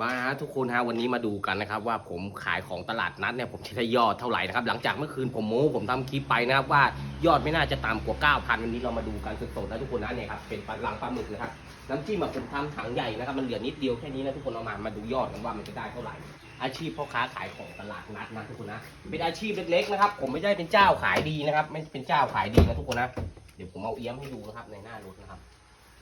มาฮะทุกคนฮะวันนี้มาดูกันนะครับ ว่าผมขายของตลาดนัดเนี่ยผมจะได้ยอดเท่าไหร่นะครับหลังจากเมื่อคืนผมโม้ผมทำคลิปไปนะครับว่ายอดไม่น่าจะต่ำกว่า 9,000 วันนี้เรามาดูกันสดๆนะทุกคนนะเนี่ยครับเป็นปลาหลังปลาหมึกนะครับน้ำจิ้มอะผมทำถังใหญ่นะครับมันเหลือนิดเดียวแค่นี้นะทุกคนเอามามาดูยอดกันว่ามันจะได้เท่าไหร่ อาชีพพ่อค้าขายของตลาดนัดนะทุกคนนะเป็นอาชีพเล็กๆนะครับผมไม่ได้เป็นเจ้าขายดีนะครับไม่เป็นเจ้าขายดีนะทุกคนนะเดี๋ยวผมเอาเอี้ยมให้ดูนะครับในหน้ารถนะครับ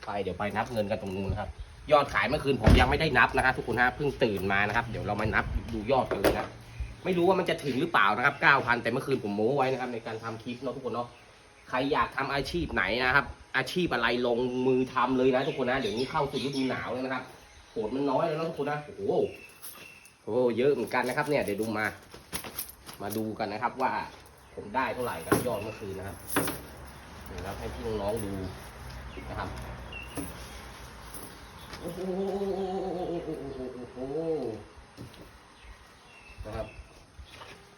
ไปเดี๋ยวไปนับเงินกันตรงนู้นนะครับ ยอดขายเมื่อคืนผมยังไม่ได้นับนะครับทุกคนฮะเพิ่งตื่นมานะครับ เดี๋ยวเรามานับดูยอดกันเลยนะไม่รู้ว่ามันจะถึงหรือเปล่านะครับ 9,000 แต่เมื่อคืนผมโม้ไว้นะครับในการทำคลิปเนาะทุกคนเนาะใครอยากทำอาชีพไหนนะครับ อาชีพอะไรลงมือทำเลยนะทุกคนนะเดี๋ยวนี้เข้าสู่ฤดูหนาวแล้วนะครับฝนมันน้อยแล้วนะทุกคนนะโอ้โหโอ้โหเยอะเหมือนกันนะครับ เนี่ยเดี๋ยวดูมา มาดูกันนะครับว่าผมได้เท่าไหร่ครับยอดเมื่อคืนนะครับเดี๋ยวนะครับให้พี่น้องดูนะครับ โอ้โหนะครับ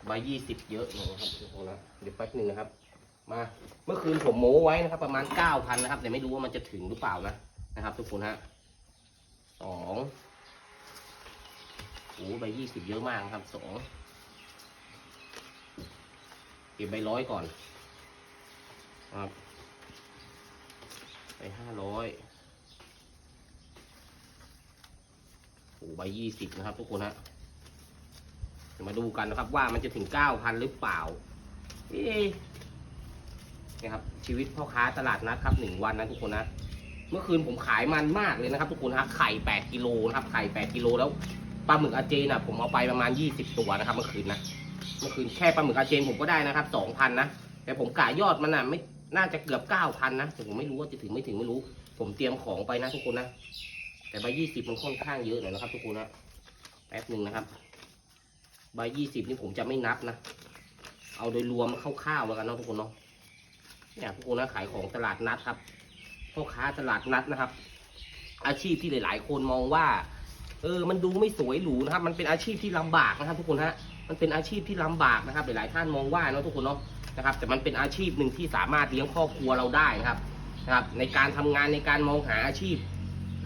ใบยี่สิบเยอะหน่อยนะครับทุกคนนะเดี๋ยวแป๊บหนึ่งนะครับ มาเมื่อคืนผมโม้ไว้นะครับ ประมาณเก้าพันนะครับ แต่ไม่รู้ว่ามันจะถึงหรือเปล่านะนะครับ ทุกคนฮะสองโอ้ใบยี่สิบเยอะมากครับสองเก็บใบร้อยก่อนนะครับไปห้าร้อย โอ้ใบยี่สิบนะครับทุกคนฮะมาดูกันนะครับว่ามันจะถึงเก้าพันหรือเปล่าเอ๊นี่ครับ ชีวิตพ่อค้าตลาดนัดครับหนึ่งวันนะทุกคนนะ เมื่อคืนผมขายมันมากเลยนะครับ ทุกคนฮะไข่แปดกิโลนะครับไข่แปดกิโลแล้วปลาหมึกอาเจนอะผมเอาไปประมาณยี่สิบตัวนะครับเมื่อคืนนะเมื่อคืนแค่ปลาหมึกอาเจนผมก็ได้นะครับสองพันนะแต่ผมกะยอดมันอะไม่น่าจะเกือบเก้าพันนะแต่ผมไม่รู้ว่าจะถึงไม่ถึงไม่รู้ ผมเตรียมของไปนะทุกคนนะ แต่ใบยี่สิบมันค่อนข้างเยอะหน่อยนะครับทุกคนนะแป๊บหนึ่งนะครับ ใบยี่สิบนี่ผมจะไม่นับนะ เอาโดยรวมคร่าวๆแล้วกันเนาะทุกคนเนาะเนี่ยทุกคนนะขายของตลาดนัดครับพ่อค้าตลาดนัดนะครับ อาชีพที่หลาย ๆ คนมองว่า เออ มันดูไม่สวยหรูนะครับ มันเป็นอาชีพที่ลำบากนะครับทุกคนฮะมันเป็นอาชีพที่ลำบากนะครับ หลาย ๆ ท่านมองว่าเนาะทุกคนเนาะนะครับ แต่มันเป็นอาชีพหนึ่งที่สามารถเลี้ยงครอบครัวเราได้นะครับนะครับ ในการทำงานในการมองหาอาชีพ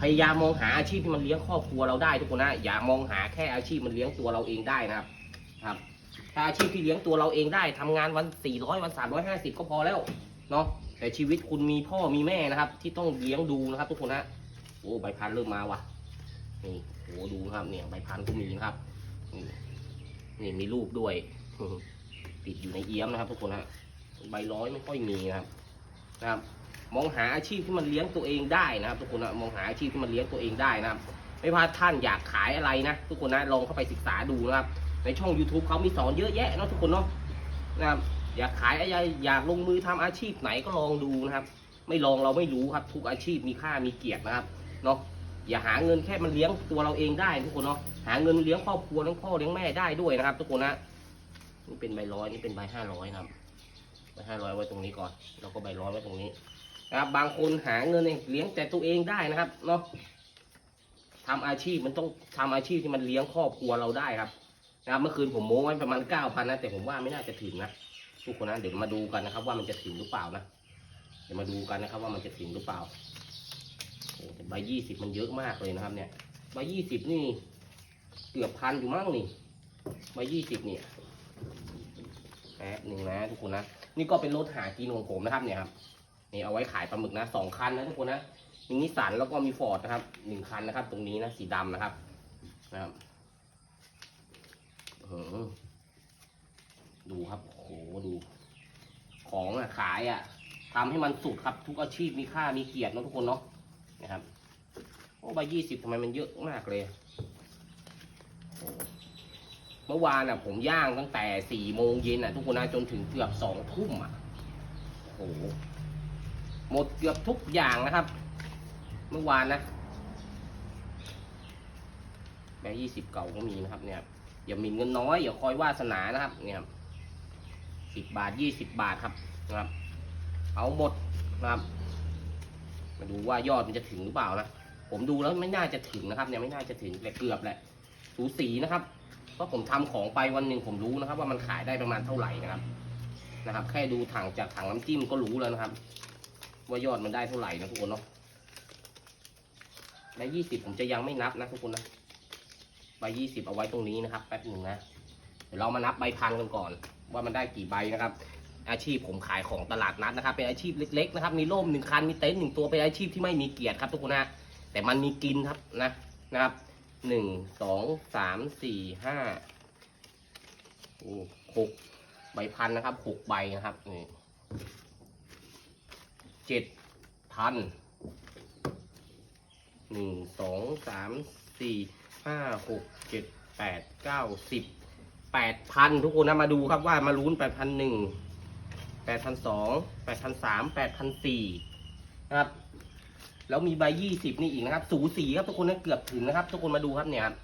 พยายามมองหาอาชีพที่มันเลี้ยงครอบครัวเราได้ทุกคนนะอย่ามองหาแค่อาชีพมันเลี้ยงตัวเราเองได้นะครับครับถ้าอาชีพที่เลี้ยงตัวเราเองได้ทำงานวัน 400 วัน 350 ก็พอแล้วเนาะแต่ชีวิตคุณมีพ่อมีแม่นะครับ ที่ต้องเลี้ยงดูนะครับ ทุกคนนะโอ้ใบพันเริ่มมาว่ะนี่โอ้ดูครับเนี่ยใบพันก็มีนะครับนี่นี่มีรูปด้วยติดอยู่ในเอี้ยมนะครับ ทุกคนนะใบร้อยไม่ค่อยมีนะครับนะครับ มองหาอาชีพที่มันเลี้ยงตัวเองได้นะครับ ทุกคนนะมองหาอาชีพที่มันเลี้ยงตัวเองได้นะครับ ไม่ว่าท่านอยากขายอะไรนะ ทุกคนนะลองเข้าไปศึกษาดูนะครับ ในช่อง YouTube เขามีสอนเยอะแยะเนาะทุกคนเนาะนะครับอยากขายอะไรอยากลงมือทำอาชีพไหนก็ลองดูนะครับ ไม่ลองเราไม่รู้ครับ ทุกอาชีพมีค่ามีเกียรตินะครับเนาะอย่าหาเงินแค่มันเลี้ยงตัวเราเองได้ทุกคนเนาะหาเงินเลี้ยงครอบครัวเลี้ยงพ่อเลี้ยงแม่ได้ด้วยนะครับ ทุกคนนะนี่เป็นใบร้อยนี่เป็นใบห้าร้อยนะครับใบห้าร้อยไว้ตรงนี้ก่อน แล้วก็ใบร้อยไว้ตรงนี้ นะครับ บางคนหาเงินเองเลี้ยงแต่ตัวเองได้นะครับเนาะทำอาชีพมันต้องทำอาชีพที่มันเลี้ยงครอบครัวเราได้ครับนะครับเมื่อคืนผมโม้ไว้ประมาณเก้าพันนะแต่ผมว่าไม่น่าจะถึงนะทุกคนนะเดี๋ยวมาดูกันนะครับ ว่ามันจะถึงหรือเปล่านะเดี๋ยวมาดูกันนะครับ ว่ามันจะถึงหรือเปล่าโอ้แต่ใบยี่สิบมันเยอะมากเลยนะครับ เนี่ยใบยี่สิบนี่เกือบพันอยู่มั้งนี่ใบยี่สิบเนี่ยแป๊บหนึ่งนะทุกคนนะนี่ก็เป็นรถหากินของผมนะครับเนี่ยครับ นี่เอาไว้ขายปลาหมึกนะสองคันนะทุกคนนะมีนิสสันแล้วก็มีฟอร์ดนะครับหนึ่งคันนะครับ ตรงนี้นะสีดำนะครับนะครับอื้ออดูครับโอ้โหดูของอะขายอะทำให้มันสุดครับ ทุกอาชีพมีค่ามีเกียรตินะทุกคนเนาะนะครับโอ้ใบยี่สิบทำไมมันเยอะมากเลยเมื่อวานอะ ผมย่างตั้งแต่สี่โมงเย็นอะ ทุกคนนะจนถึงเกือบสองทุ่มอะโอ้โห หมดเกือบทุกอย่างนะครับ เมื่อวานนะแบงค์ยี่สิบเก่าก็มีนะครับเนี่ยอย่ามีเงินน้อยอย่าคอยวาสนานะครับ เนี่ยสิบบาทยี่สิบบาทครับนะครับ เอาหมดนะครับ มาดูว่ายอดมันจะถึงหรือเปล่านะผมดูแล้วไม่น่าจะถึงนะครับ เนี่ยไม่น่าจะถึงแต่เกือบแหละสูสีนะครับเพราะผมทำของไปวันหนึ่งผมรู้นะครับ ว่ามันขายได้ประมาณเท่าไหร่นะครับนะครับ แค่ดูถังจากถังน้ำจิ้มก็รู้แล้วนะครับ ว่ายอดมันได้เท่าไหร่นะทุกคนเนาะและยี่สิบผมจะยังไม่นับนะทุกคนนะใบยี่สิบเอาไว้ตรงนี้นะครับแป๊บหนึ่งนะเดี๋ยวเรามานับใบพันกันก่อน ว่ามันได้กี่ใบนะครับ อาชีพผมขายของตลาดนัดนะครับ เป็นอาชีพเล็กๆนะครับ มีร่มหนึ่งคันมีเต็นท์หนึ่งตัวเป็นอาชีพที่ไม่มีเกียรติครับทุกคนนะแต่มันมีกินครับนะนะครับหนึ่งสองสามสี่ห้าโอ้หกใบพันนะครับหกใบนะครับนี่ เจ็ดพันหนึ่งสองสามสี่ห้าหกเจ็ดแปดเก้าสิบแปดพันทุกคนนะมาดูครับว่ามาลุ้นแปดพันหนึ่งแปดพันสองแปดพันสามแปดพันสี่นะครับ แล้วมีใบยี่สิบนี่อีกนะครับ สูสีครับทุกคนนะเกือบถึงนะครับ ทุกคนมาดูครับเนี่ยครับ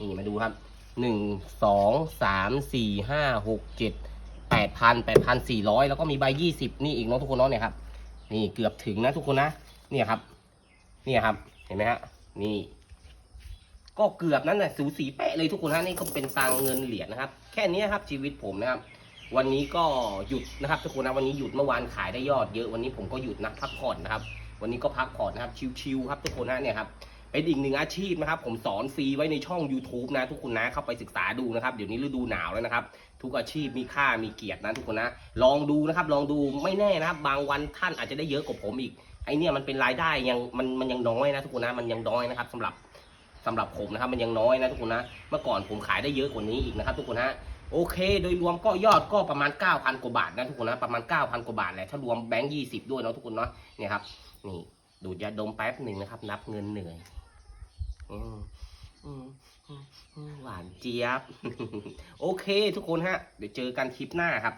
นี่มาดูครับหนึ่งสองสามสี่ห้าหกเจ็ดแปดพันแปดพันสี่ร้อยแล้วก็มีใบยี่สิบนี่อีกเนาะทุกคนเนาะเนี่ยครับ นี่เกือบถึงนะทุกคนนะเนี่ยครับ เนี่ยครับ เห็นไหมฮะนี่ ก็เกือบนั้นนะสูสีเป๊ะเลยทุกคนนะนี่ก็เป็นตังเงินเหรียญนะครับ แค่นี้ครับ ชีวิตผมนะครับ วันนี้ก็หยุดนะครับ ทุกคนนะวันนี้หยุดเมื่อวานขายได้ยอดเยอะวันนี้ผมก็หยุดนะพักผ่อนนะครับ วันนี้ก็พักผ่อนนะครับชิวๆครับทุกคนนะเนี่ยครับ เป็นอีกหนึ่งอาชีพนะครับ ผมสอนฟรีไว้ในช่อง YouTube นะทุกคนนะเข้าไปศึกษาดูนะครับ เดี๋ยวนี้ฤดูหนาวแล้วนะครับ ทุกอาชีพมีค่ามีเกียรตินะทุกคนนะ ลองดูนะครับ ลองดูไม่แน่นะครับ บางวันท่านอาจจะได้เยอะกว่าผมอีกไอเนี่ยมันเป็นรายได้ยังมันมันยังน้อยนะทุกคนนะมันยังน้อยนะครับสำหรับสำหรับผมนะครับ มันยังน้อยนะทุกคนนะ เมื่อก่อนผมขายได้เยอะกว่านี้อีกนะครับ ทุกคนนะโอเค โดยรวมก็ยอดก็ประมาณ 9,000 กว่าบาทนะทุกคนนะ ประมาณ 9,000 กว่าบาทแหละ ถ้ารวมแบงค์ 20 ด้วยเนาะทุกคนเนาะ เนี่ยครับ นี่ ดูดยาดมแป๊บหนึ่งนะครับ นับเงินเหนื่อย หวานเจี๊ยบ โอเคทุกคนฮะ เดี๋ยวเจอกันคลิปหน้าครับ